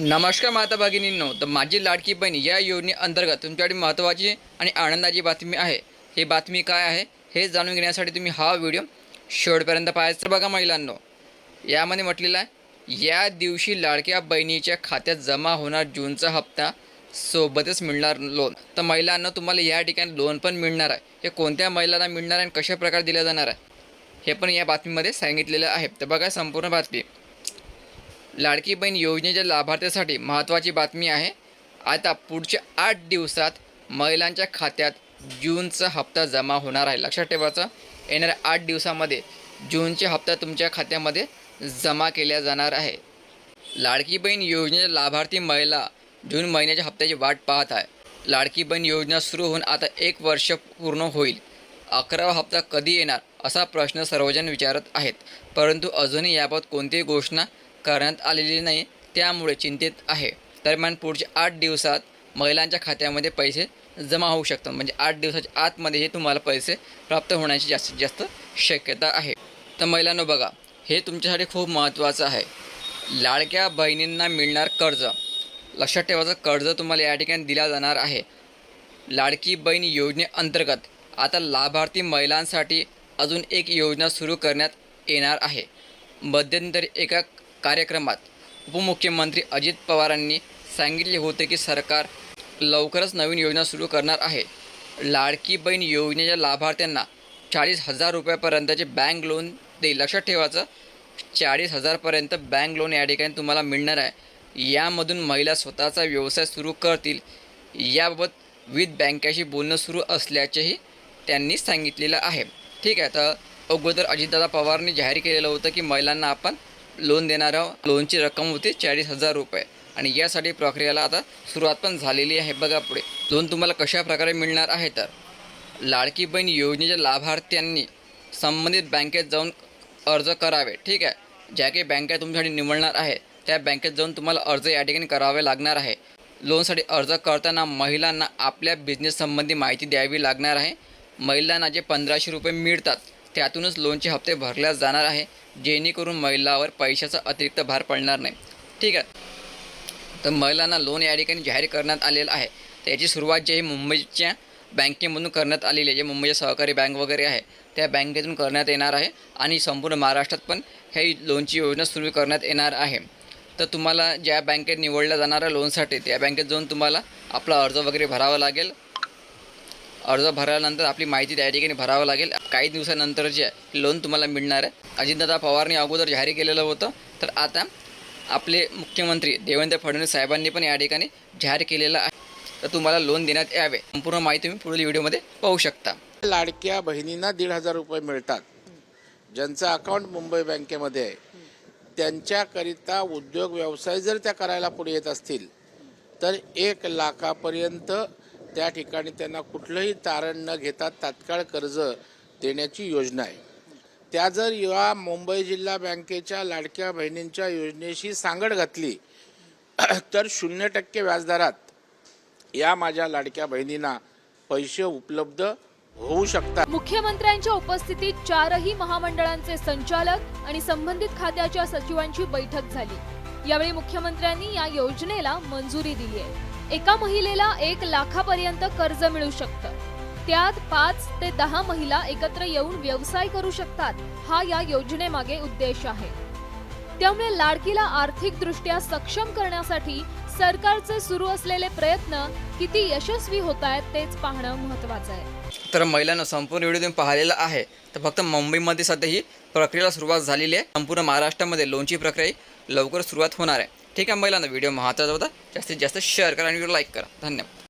नमस्कार माता भगिनींनो. तर माझी लाडकी बहीण या योजनेअंतर्गत तुमच्याकडे महत्त्वाची आणि आनंदाची बातमी आहे. ही बातमी काय आहे? हे जाणून घेण्यासाठी तुम्ही हा व्हिडिओ शेवटपर्यंत पाहायचा. तर बघा महिलांनो यामध्ये म्हटलेलं आहे या दिवशी लाडक्या बहिणीच्या खात्यात जमा होणार जूनचा हप्ता सोबतच मिळणार लोन तर महिलांना तुम्हाला या ठिकाणी लोन पण मिळणार आहे. हे कोणत्या महिलांना मिळणार आहे आणि कशा प्रकारे दिलं जाणार आहे? हे पण या बातमीमध्ये सांगितलेलं आहे. तर बघा संपूर्ण बातमी. लाडकी बहीण योजनेच्या लाभार्थ्यासाठी महत्त्वाची बातमी आहे. आता पुढच्या आठ दिवसात महिलांच्या खात्यात जूनचा हप्ता जमा होणार आहे. लक्षात ठेवायचं येणाऱ्या आठ दिवसामध्ये जूनचे हप्ता तुमच्या खात्यामध्ये जमा केल्या जाणार आहे. लाडकी बहीण योजनेच्या लाभार्थी महिला जून महिन्याच्या हप्त्याची वाट पाहत आहे. लाडकी बहीण योजना सुरू होऊन आता एक वर्ष पूर्ण होईल. अकरावा हप्ता कधी येणार असा प्रश्न सर्वजण विचारत आहेत. परंतु अजूनही याबाबत कोणतीही घोषणा करण्यात आलेली नाही त्यामुळे चिंतित आहे. दरम्यान पुढच्या आठ दिवसात महिलांच्या खात्यामध्ये पैसे जमा होऊ शकतात. म्हणजे आठ दिवसाच्या आतमध्ये हे तुम्हाला पैसे प्राप्त होण्याची जास्तीत जास्त शक्यता आहे. तर महिलांनो बघा हे तुमच्यासाठी खूप महत्त्वाचं आहे. लाडक्या बहिणींना मिळणार कर्ज. लक्षात ठेवायचं कर्ज तुम्हाला या ठिकाणी दिला जाणार आहे. लाडकी बहीण योजनेअंतर्गत आता लाभार्थी महिलांसाठी अजून एक योजना सुरू करण्यात येणार आहे. मध्यंतरी एका कार्यक्रमात उपमुख्यमंत्री अजित पवारांनी सांगितले होते की सरकार लवकरच नवीन योजना सुरू करणार आहे. लाडकी बहीण योजनेच्या लाभार्थ्यांना चाळीस हजार रुपयापर्यंतचे बँक लोन देईल लक्षात ठेवायचं चाळीस हजारपर्यंत बँक लोन या ठिकाणी तुम्हाला मिळणार आहे. यामधून महिला स्वतःचा व्यवसाय सुरू करतील याबाबत विविध बँकेशी बोलणं सुरू असल्याचेही त्यांनी सांगितलेलं आहे. ठीक आहे तर अगोदर अजितदादा पवारने जाहीर केलेलं होतं की महिलांना आपण लोन देणार आहोत लोनची रक्कम होती चाळीस हजार रुपये. आणि यासाठी प्रक्रियेला आता सुरुवात पण झालेली आहे. बघा पुढे. लोन तुम्हाला कशा प्रकारे मिळणार आहे तर? लाडकी बहीण योजनेच्या लाभार्थ्यांनी संबंधित बँकेत जाऊन अर्ज करावे. ठीक आहे? ज्या काही बँका तुमच्यासाठी निवडणार आहे त्या बँकेत जाऊन तुम्हाला अर्ज या ठिकाणी करावे लागणार आहे. लोनसाठी अर्ज करताना महिलांना आपल्या बिझनेस संबंधी माहिती द्यावी लागणार आहे. महिलांना जे पंधराशे रुपये मिळतात त्यातूनच लोनचे हप्ते भरल्या जाणार आहे जेणेकरून महिलावर पैशाचा अतिरिक्त भार पडणार नाही. ठीक आहे. तर महिलांना लोन या ठिकाणी जाहीर करण्यात आलेलं आहे. त्याची सुरुवात जी आहे मुंबईच्या बँकेमधून करण्यात आलेली आहे जे मुंबईच्या सहकारी बँक वगैरे आहे त्या बँकेतून करण्यात येणार आहे आणि संपूर्ण महाराष्ट्रात पण हे लोनची योजना सुरू करण्यात येणार आहे. तर तुम्हाला ज्या बँकेत निवडल्या जाणाऱ्या लोनसाठी त्या बँकेत जाऊन तुम्हाला आपला अर्ज वगैरे भरावा लागेल. अर्ज भरल्यानंतर आपली माहिती त्या ठिकाणी भरावं लागेल काही दिवसानंतर जे आहे लोन तुम्हाला मिळणार आहे. अजितदादा पवारने अगोदर जाहीर केलेलं होतं. तर आता आपले मुख्यमंत्री देवेंद्र फडणवीस साहेबांनी पण या ठिकाणी जाहीर केलेलं आहे. तर तुम्हाला लोन देण्यात यावे. संपूर्ण माहिती तुम्ही पुढील व्हिडिओमध्ये पाहू शकता. लाडक्या बहिणींना दीड हजार रुपये मिळतात. ज्यांचं अकाउंट मुंबई बँकेमध्ये आहे. त्यांच्याकरिता उद्योग व्यवसाय जर त्या करायला पुढे येत असतील तर एक लाखापर्यंत त्या ठिकाणी त्यांना कुठलंही तारण न घेता तात्काळ कर्ज देण्याची योजना आहे. त्या जर या मुंबई जिल्हा बँकेच्या लाडक्या बहिणींच्या योजनेशी सांगड घातली तर शून्य टक्के व्याजदरात या माझ्या लाडक्या बहिणींना पैसे उपलब्ध होऊ शकतात. मुख्यमंत्र्यांच्या उपस्थितीत चारही महामंडळांचे संचालक आणि संबंधित खात्याच्या सचिवांची बैठक झाली. यावेळी मुख्यमंत्र्यांनी या योजनेला मंजुरी दिली आहे. एका महिलेला एक लाखापर्यंत कर्ज मिळू शकतं. त्यात पाच ते दहा महिला एकत्र येऊन व्यवसाय करू शकतात. हा या योजनेमागे उद्देश आहे. त्यामुळे लाडकीला आर्थिकदृष्ट्या सक्षम करण्यासाठी सरकारचे सुरू असलेले प्रयत्न किती यशस्वी होत आहेत तेच पाहणं महत्वाचं आहे. तर महिलांना संपूर्ण व्हिडिओ तुम्ही पाहिलेला आहे. तर फक्त मुंबईमध्ये सध्या ही प्रक्रियेला सुरुवात झालेली आहे. संपूर्ण महाराष्ट्रामध्ये लोनची प्रक्रिया लवकर सुरुवात होणार आहे. ठीक आहे महिलांना व्हिडिओ महत्त्वाचा होता. जास्तीत जास्त शेअर करा आणि व्हिडिओ लाईक करा. धन्यवाद.